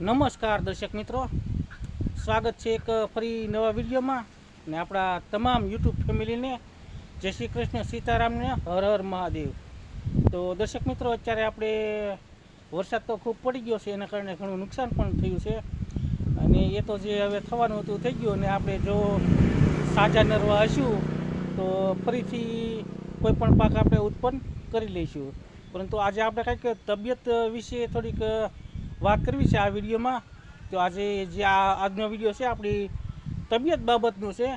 નમસ્કાર દર્શક મિત્રો. સ્વાગત છે એક ફરી નવા વિડીયોમાં ને આપણા તમામ યુટ્યુબ ફેમિલીને. જય શ્રી કૃષ્ણ સીતારામને હર હર મહાદેવ. તો દર્શક મિત્રો, અત્યારે આપણે વરસાદ તો ખૂબ પડી ગયો છે, એના કારણે ઘણું નુકસાન પણ થયું છે. અને એ તો જે હવે થવાનું હતું થઈ ગયું અને આપણે જો સાજા નરવા હશું, તો ફરીથી કોઈ પણ પાક આપણે ઉત્પન્ન કરી લઈશું. પરંતુ આજે આપણે કંઈક તબિયત વિશે થોડીક વાત કરવી છે આ વિડીયોમાં. તો આજે જે આ આજનો વીડિયો છે, આપણી તબિયત બાબતનું છે,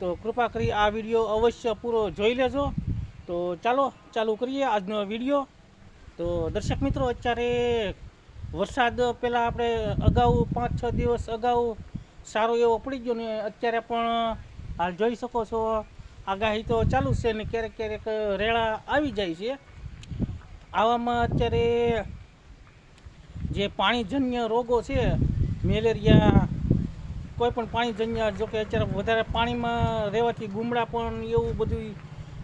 તો કૃપા કરી આ વીડિયો અવશ્ય પૂરો જોઈ લેજો. તો ચાલો, ચાલુ કરીએ આજનો વીડિયો. તો દર્શક મિત્રો, અત્યારે વરસાદ પહેલાં આપણે અગાઉ પાંચ છ દિવસ અગાઉ સારો એવો પડી ગયો ને અત્યારે પણ હાલ જોઈ શકો છો, આગાહી તો ચાલુ છે ને ક્યારેક ક્યારેક રેળા આવી જાય છે. આવામાં અત્યારે જે પાણીજન્ય રોગો છે, મેલેરિયા કોઈ પણ પાણીજન્ય, જો કે અત્યારે વધારે પાણીમાં રહેવાથી ગુમડા પણ એવું બધું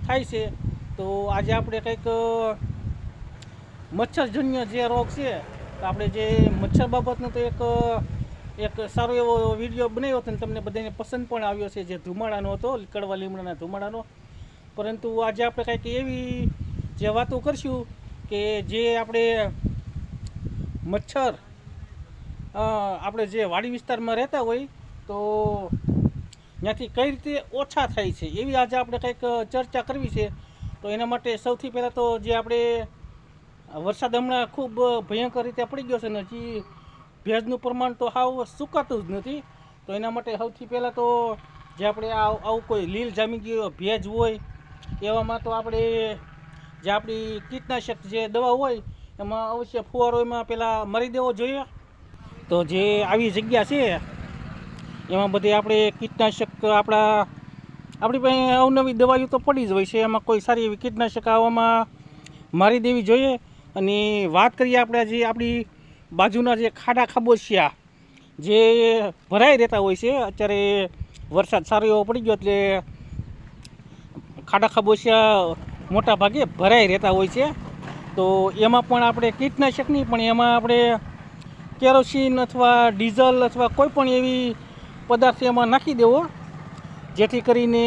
થાય છે. તો આજે આપણે કંઈક મચ્છરજન્ય જે રોગ છે, તો આપણે જે મચ્છર બાબતનો તો એક એક સારો એવો વીડિયો બનાવ્યો હતો ને તમને બધાને પસંદ પણ આવ્યો છે જે ધુમાડાનો હતો કડવા લીમડાના ધુમાડાનો. પરંતુ આજે આપણે કંઈક એવી જે વાતો કરશું કે જે આપણે મચ્છર. આપણે જે વાડી વિસ્તારમાં રહેતા હોય, તો ત્યાંથી કઈ રીતે ઓછા થાય છે? એવી આજે આપણે કંઈક ચર્ચા કરવી છે. તો એના માટે સૌથી પહેલાં તો જે આપણે, વરસાદ હમણાં ખૂબ ભયંકર રીતે પડી ગયો છે ને, હજી ભેજનું પ્રમાણ તો હાવ સુકાતું જ નથી. તો એના માટે સૌથી પહેલાં તો જે આપણે આવું કોઈ લીલ જામી ગયો ભેજ હોય, એવામાં તો આપણે જે આપણી કીટનાશક જે દવા હોય એમાં અવશ્ય ફુવારો એમાં પહેલાં મારી દેવો જોઈએ. તો જે આવી જગ્યા છે, એમાં બધી આપણે કીટનાશક આપણા, આપણી પાસે અવનવી દવાઈઓ તો પડી જ હોય છે, એમાં કોઈ સારી એવી કીટનાશક આવવામાં મારી દેવી જોઈએ. અને વાત કરીએ આપણે જે આપણી બાજુના જે ખાડા ખાબોચિયા જે ભરાઈ રહેતા હોય છે, અત્યારે વરસાદ સારો એવો પડી ગયો એટલે ખાડા ખાબોચિયા મોટા ભાગે ભરાઈ રહેતા હોય છે. તો એમાં પણ આપણે કીટનાશક નહીં પણ એમાં આપણે કેરોસીન અથવા ડીઝલ અથવા કોઈ પણ એવી પદાર્થ એમાં નાખી દેવો. જેથી કરીને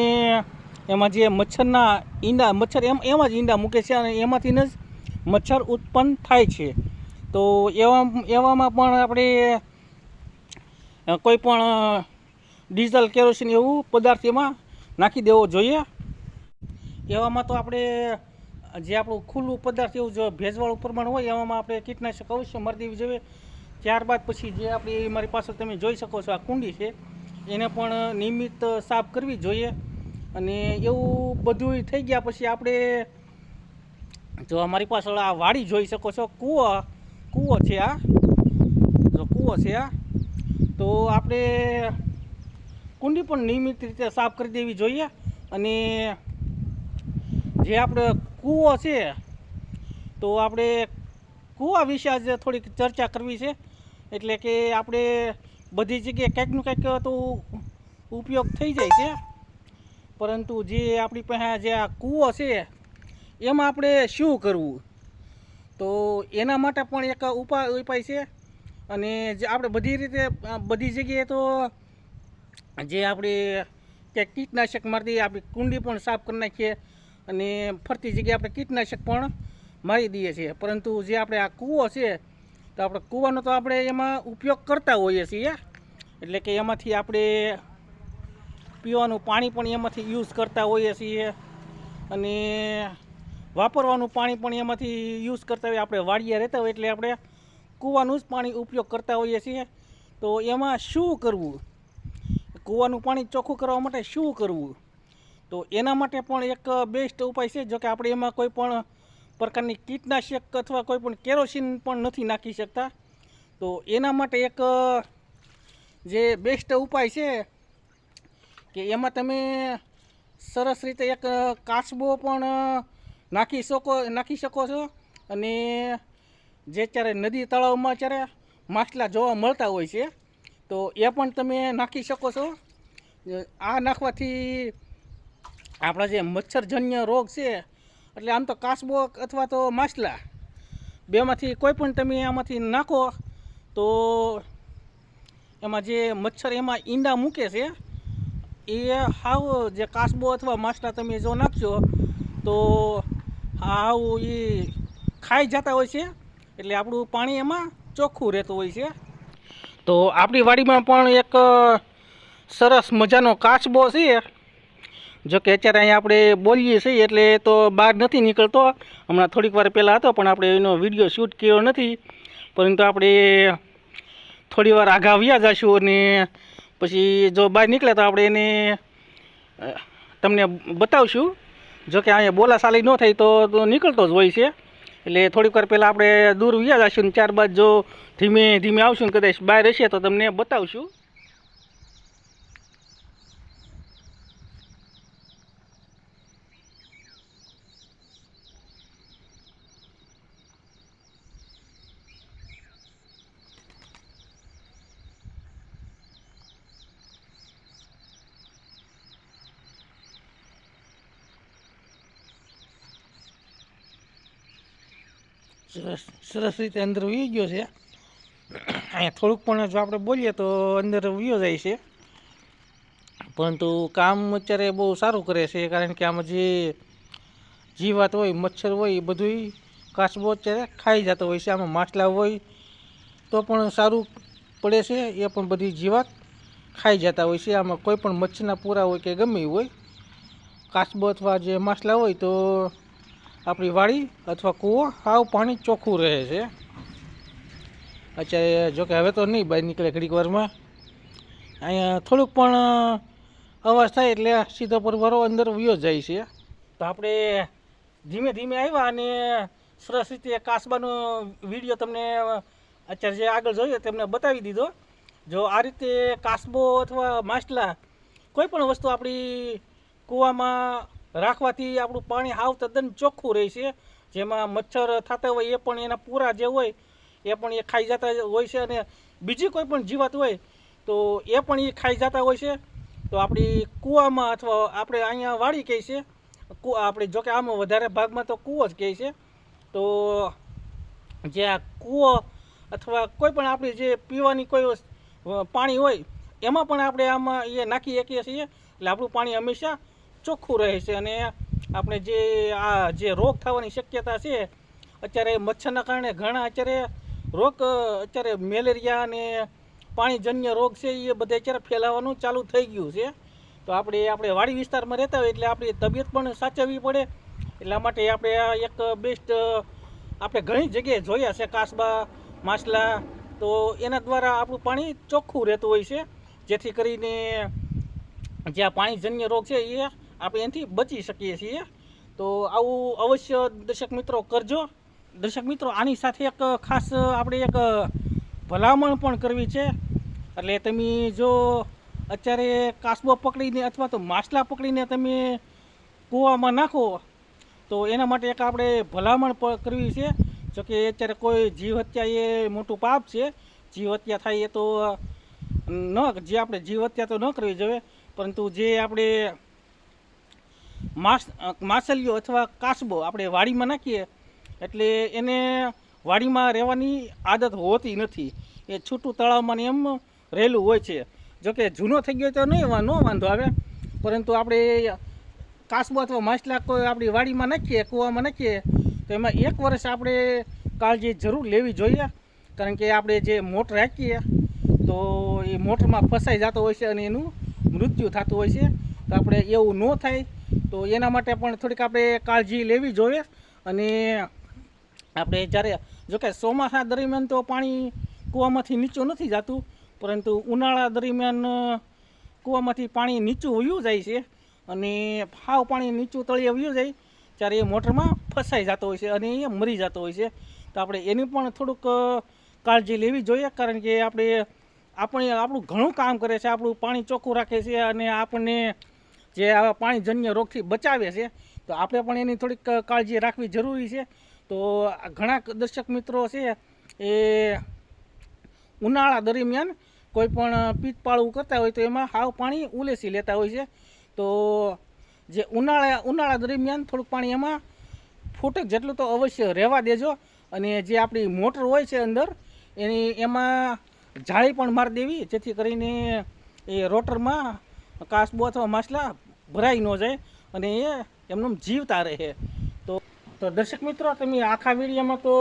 એમાં જે મચ્છરના ઈંડા, મચ્છર એમ, એમાં જ ઈંડા મૂકે છે અને એમાંથી જ મચ્છર ઉત્પન્ન થાય છે. તો એવા, એવામાં પણ આપણે કોઈ પણ ડીઝલ, કેરોસીન એવું પદાર્થ એમાં નાખી દેવો જોઈએ. એવામાં તો આપણે જે આપણું ખુલ્લું પદાર્થ, એવું જો ભેજવાળું પ્રમાણ હોય, એવામાં આપણે કીટનાશક અવશ્ય મારી દેવી જોઈએ. ત્યારબાદ પછી જે આપણી મારી પાસે તમે જોઈ શકો છો, આ કુંડી છે. એને પણ નિયમિત સાફ કરવી જોઈએ. અને એવું બધું થઈ ગયા પછી આપણે જો અમારી પાસે આ વાડી જોઈ શકો છો, કૂવો કૂવો છે આ. જો કૂવો છે આ. તો આપણે કુંડી પણ નિયમિત રીતે સાફ કરી દેવી જોઈએ. અને જે આપણે કૂવો છે, તો આપણે કૂવા વિશે આજે થોડીક ચર્ચા કરવી છે. એટલે કે આપણે બધી જગ્યાએ કંઈકનું કંઈક તો ઉપયોગ થઈ જાય છે. પરંતુ જે આપણી પાસે જે આ કૂવો છે, એમાં આપણે શું કરવું? તો એના માટે પણ એક ઉપાય ઉપાય છે. અને જે આપણે બધી રીતે, બધી જગ્યાએ તો જે આપણે કે કીટનાશક મારી આપણી કુંડી પણ સાફ કરી નાખીએ. અને ફરતી જગ્યાએ આપણે કીટનાશક પણ મારી દઈએ છીએ. પરંતુ જે આપણે આ કૂવો છે, તો આપણે કૂવાનો તો આપણે એમાં ઉપયોગ કરતા હોઈએ છીએ. એટલે કે એમાંથી આપણે પીવાનું પાણી પણ એમાંથી યુઝ કરતા હોઈએ છીએ. અને વાપરવાનું પાણી પણ એમાંથી યુઝ કરતા હોઈએ. આપણે વાડીએ રહેતા હોય એટલે આપણે કૂવાનું જ પાણી ઉપયોગ કરતા હોઈએ છીએ. તો એમાં શું કરવું? કૂવાનું પાણી ચોખ્ખું કરવા માટે શું કરવું? તો એના માટે પણ એક બેસ્ટ ઉપાય છે, જો કે આપણે એમાં કોઈ પણ પ્રકારની કીટનાશક અથવા કોઈ પણ કેરોસીન પણ નથી નાખી શકતા. તો એના માટે એક જે બેસ્ટ ઉપાય છે કે એમાં તમે સરસ રીતે એક કાચબો પણ નાખી શકો નાખી શકો છો. અને જે ત્યારે નદી તળાવમાં અત્યારે માછલા જોવા મળતા હોય છે, તો એ પણ તમે નાખી શકો છો. આ નાખવાથી આપણા જે મચ્છરજન્ય રોગ છે, એટલે આમ તો કાસબો અથવા તો માછલા, બેમાંથી કોઈ પણ તમે આમાંથી નાખો, તો એમાં જે મચ્છર એમાં ઈંડા મૂકે છે, એ હાવ જે કાસબો અથવા માછલા તમે જો નાખશો તો હાવ એ ખાઈ જતા હોય છે, એટલે આપણું પાણી એમાં ચોખ્ખું રહેતું હોય છે. તો આપણી વાડીમાં પણ એક સરસ મજાનો કાચબો છે જો કે અત્યારે અહીંયા આપણે બોલીએ છીએ, એટલે તો બહાર નથી નીકળતો. હમણાં થોડીક વાર પહેલાં હતો, પણ આપણે એનો વીડિયો શૂટ કર્યો નથી. પરંતુ આપણે થોડી વાર આઘા આવ્યા જશું અને પછી જો બહાર નીકળે તો આપણે એને તમને બતાવશું. જો કે અહીંયા બોલાશાલી ન થઈ તો નીકળતો જ હોય છે. એટલે થોડીક વાર પહેલાં આપણે દૂર વ્યા જશું ને ત્યારબાદ જો ધીમે ધીમે આવશું ને કદાચ બહાર હશે તો તમને બતાવશું. સરસ સરસ રીતે અંદર વી ગયો છે. અહીંયા થોડુંક પણ જો આપણે બોલીએ તો અંદર વિયો જાય છે. પરંતુ કામ અત્યારે બહુ સારું કરે છે, કારણ કે આમાં જે જીવાત હોય, મચ્છર હોય, એ બધું કાચબો અત્યારે ખાઈ જતો હોય છે. આમાં માછલા હોય તો પણ સારું પડે છે, એ પણ બધી જીવાત ખાઈ જતા હોય છે. આમાં કોઈ પણ મચ્છરના પૂરા હોય કે ગમે હોય, કાચબો અથવા જે માછલા હોય તો આપણી વાડી અથવા કૂવો આવું પાણી ચોખ્ખું રહે છે. અત્યારે જોકે હવે તો નહીં બહાર નીકળે ઘડીક વારમાં. અહીંયા થોડુંક પણ અવાજ થાય એટલે સીધો પરવારો અંદર વયો જાય છે. તો આપણે ધીમે ધીમે આવ્યા અને સરસ રીતે કાસબાનો વીડિયો તમને અત્યારે જે આગળ જોયો તેમને બતાવી દીધો. જો આ રીતે કાસબો અથવા માછલા કોઈ પણ વસ્તુ આપણી કૂવામાં રાખવાથી આપણું પાણી હાવ તદ્દન ચોખ્ખું રહે છે. જેમાં મચ્છર થતા હોય એ પણ એના પૂરા જે હોય, એ પણ એ ખાઈ જતા હોય છે અને બીજી કોઈ પણ જીવાત હોય, તો એ પણ એ ખાઈ જતા હોય છે. તો આપણી કૂવામાં અથવા આપણે અહીંયા વાડી કહે છે આપણે જોકે આમાં વધારે ભાગમાં તો કૂવો જ કહે છે. તો જે આ કૂવો અથવા કોઈ પણ આપણી જે પીવાની કોઈ પાણી હોય, એમાં પણ આપણે આમાં એ નાખી શકીએ છીએ. એટલે આપણું પાણી હંમેશા ચોખ્ખું રહે છે અને આપણે જે આ જે રોગ થવાની શક્યતા છે, અત્યારે મચ્છરના કારણે ઘણા અત્યારે રોગ, અત્યારે મેલેરિયા અને પાણીજન્ય રોગ છે, એ બધે અત્યારે ફેલાવાનું ચાલુ થઈ ગયું છે. તો આપણે આપણે વાડી વિસ્તારમાં રહેતા હોય એટલે આપણી તબિયત પણ સાચવવી પડે. એટલા માટે આપણે આ એક બેસ્ટ, આપણે ઘણી જગ્યાએ જોયા છે, કાસબા, માછલા. તો એના દ્વારા આપણું પાણી ચોખ્ખું રહેતું હોય છે. જેથી કરીને જે આ પાણીજન્ય રોગ છે, એ આપણે એનાથી બચી શકીએ છીએ. તો આવું અવશ્ય દર્શક મિત્રો કરજો. દર્શક મિત્રો, આની સાથે એક ખાસ આપણે એક ભલામણ પણ કરવી છે. એટલે તમે જો અત્યારે કાસબો પકડીને અથવા તો માછલા પકડીને તમે કૂવામાં નાખો, તો એના માટે એક આપણે ભલામણ કરવી છે. જો કે અત્યારે કોઈ જીવ હત્યા એ મોટું પાપ છે. જીવ હત્યા થાય એ તો ન, જે આપણે જીવ હત્યા તો ન કરવી જોઈએ, પરંતુ જે આપણે માસ માછલીઓ અથવા કાસબો આપણે વાડીમાં નાખીએ એટલે એને વાડીમાં રહેવાની આદત હોતી નથી. એ છૂટું તળાવમાં ને એમ રહેલું હોય છે. જોકે જૂનો થઈ ગયો તો નહીં નો વાંધો આવે. પરંતુ આપણે કાસબો અથવા માછલા કોઈ આપણી વાડીમાં નાખીએ, કૂવામાં નાખીએ, તો એમાં એક વર્ષ આપણે કાળજી જરૂર લેવી જોઈએ. કારણ કે આપણે જે મોટર રાખીએ, તો એ મોટરમાં ફસાઈ જતો હોય છે અને એનું મૃત્યુ થતું હોય છે. તો આપણે એવું ન થાય તો એના માટે પણ થોડીક આપણે કાળજી લેવી જોઈએ. અને આપણે જ્યારે જોકે ચોમાસા દરમિયાન તો પાણી કૂવામાંથી નીચું નથી જતું, પરંતુ ઉનાળા દરમિયાન કૂવામાંથી પાણી નીચું વયું જાય છે અને હાવ પાણી નીચું તળિયે વયું જાય, ત્યારે એ મોટરમાં ફસાઈ જતો હોય છે અને એ મરી જતો હોય છે. તો આપણે એની પણ થોડુંક કાળજી લેવી જોઈએ, કારણ કે આપણે આપણે આપણું ઘણું કામ કરે છે, આપણું પાણી ચોખ્ખું રાખે છે અને આપણને જે આવા પાણીજન્ય રોગથી બચાવે છે, તો આપણે પણ એની થોડીક કાળજી રાખવી જરૂરી છે. તો ઘણા દર્શક મિત્રો છે, એ ઉનાળા દરમિયાન કોઈ પણ પીતપાળવું કરતા હોય તો એમાં હાવ પાણી ઉલેસી લેતા હોય છે. તો જે ઉનાળા ઉનાળા દરમિયાન થોડુંક પાણી એમાં ફૂટક જેટલું તો અવશ્ય રહેવા દેજો. અને જે આપણી મોટર હોય છે અંદર, એની, એમાં જાળી પણ મારી દેવી, જેથી કરીને એ રોટરમાં કાસબો અથવા માછલા ભરાઈ ન જાય અને એ એમનું જીવતા રહે તો તો દર્શક મિત્રો, તમે આખા વિડીયોમાં તો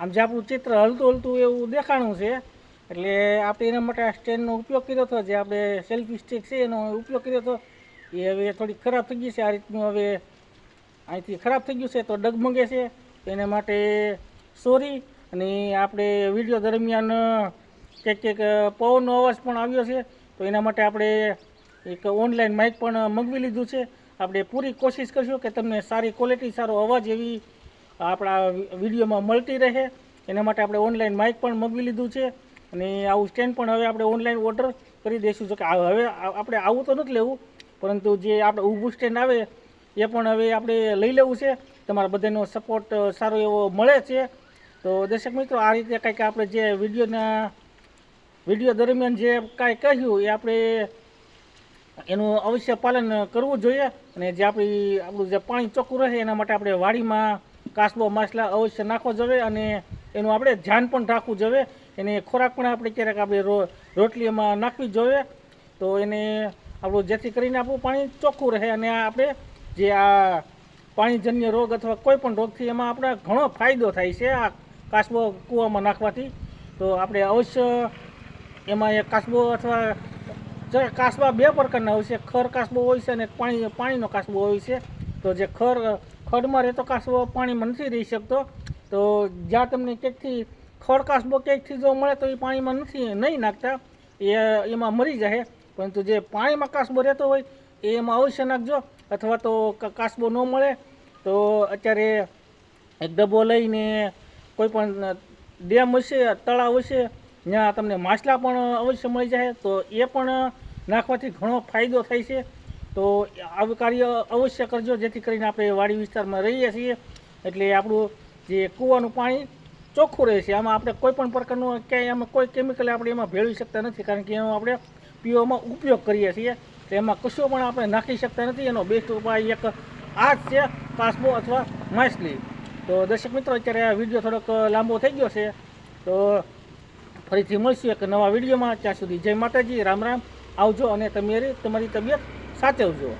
આમ જે આપણું ચિત્ર હલતું હલતું એવું દેખાણું છે, એટલે આપણે એના માટે આ સ્ટેન્ડનો ઉપયોગ કર્યો હતો, જે આપણે સેલ્ફી સ્ટિક છે એનો ઉપયોગ કર્યો હતો, એ હવે થોડી ખરાબ થઈ ગઈ છે, આ રીતનું હવે અહીંથી ખરાબ થઈ ગયું છે, તો ડગમગે છે. એના માટે સોરી અને આપણે વીડિયો દરમિયાન કંઈક કંઈક પવનનો અવાજ પણ આવ્યો છે, તો એના માટે આપણે એક ઓનલાઈન માઇક પણ મગવી લીધું છે. આપણે પૂરી કોશિશ કરીશું કે તમને સારી ક્વોલિટી સારો અવાજ એવી આપણા વિડીયોમાં મળતી રહે. એના માટે આપણે ઓનલાઈન માઇક પણ મગવી લીધું છે. અને આવું સ્ટેન્ડ પણ હવે આપણે ઓનલાઈન ઓર્ડર કરી દઈશું. જો કે હવે આપણે આવું તો નથી લેવું, પરંતુ જે આપણે ઊભું સ્ટેન્ડ આવે એ પણ હવે આપણે લઈ લેવું છે. તમારા બધાનો સપોર્ટ સારો એવો મળે છે. તો દર્શક મિત્રો, આ રીતે કંઈક આપણે જે વિડીયોના વીડિયો દરમિયાન જે કાંઈ કહ્યું એ આપણે એનું અવશ્ય પાલન કરવું જોઈએ અને જે આપણી, આપણું જે પાણી ચોખ્ખું રહે એના માટે આપણે વાડીમાં કાસબો માછલા અવશ્ય નાખવો જોઈએ અને એનું આપણે ધ્યાન પણ રાખવું જોઈએ. એને ખોરાક પણ આપણે ક્યારેક આપણે રોટલીમાં નાખવી જોઈએ. તો એને આપણું જેથી કરીને આપણું પાણી ચોખ્ખું રહે અને આપણે જે આ પાણીજન્ય રોગ અથવા કોઈ પણ રોગથી એમાં આપણે ઘણો ફાયદો થાય છે આ કાસબો કૂવામાં નાખવાથી. તો આપણે અવશ્ય એમાં એ કાસબો અથવા જો કાસબા બે પ્રકારના હોય છે. ખર કાસબો હોય છે અને પાણી, પાણીનો કાસબો હોય છે. તો જે ખર, ખડમાં રહેતો કાસબો પાણીમાં નથી રહી શકતો. તો જ્યાં તમને ક્યાંકથી ખડ કાસબો ક્યાંકથી જો મળે તો એ પાણીમાં નથી, નહીં નાખતા. એ, એમાં મરી જાય. પરંતુ જે પાણીમાં કાસબો રહેતો હોય, એ એમાં અવશ્ય નાખજો. અથવા તો કાસબો ન મળે, તો અત્યારે એક ડબ્બો લઈને કોઈ પણ ડેમ હશે, તળાવ હશે ત્યાં તમને માછલા પણ અવશ્ય મળી જાય. તો એ પણ નાખવાથી ઘણો ફાયદો થાય છે. તો આવું કાર્ય અવશ્ય કરજો, જેથી કરીને આપણે વાડી વિસ્તારમાં રહીએ છીએ. એટલે આપણું જે કૂવાનું પાણી ચોખ્ખું રહે છે. આમાં આપણે કોઈ પણ પ્રકારનું ક્યાંય આમાં કોઈ કેમિકલ આપણે એમાં ભેળવી શકતા નથી, કારણ કે એનો આપણે પીવામાં ઉપયોગ કરીએ છીએ. તો એમાં કશું પણ આપણે નાખી શકતા નથી. એનો બેસ્ટ ઉપાય એક આ જ છે કાસબો અથવા માછલી. તો દર્શક મિત્રો, અત્યારે આ વીડિયો થોડોક લાંબો થઈ ગયો છે. તો ફરીથી મળશું એક નવા વિડીયોમાં. ત્યાં સુધી જય માતાજી, રામ રામ. આવજો અને તમારી તમારી તબિયત સાચવજો.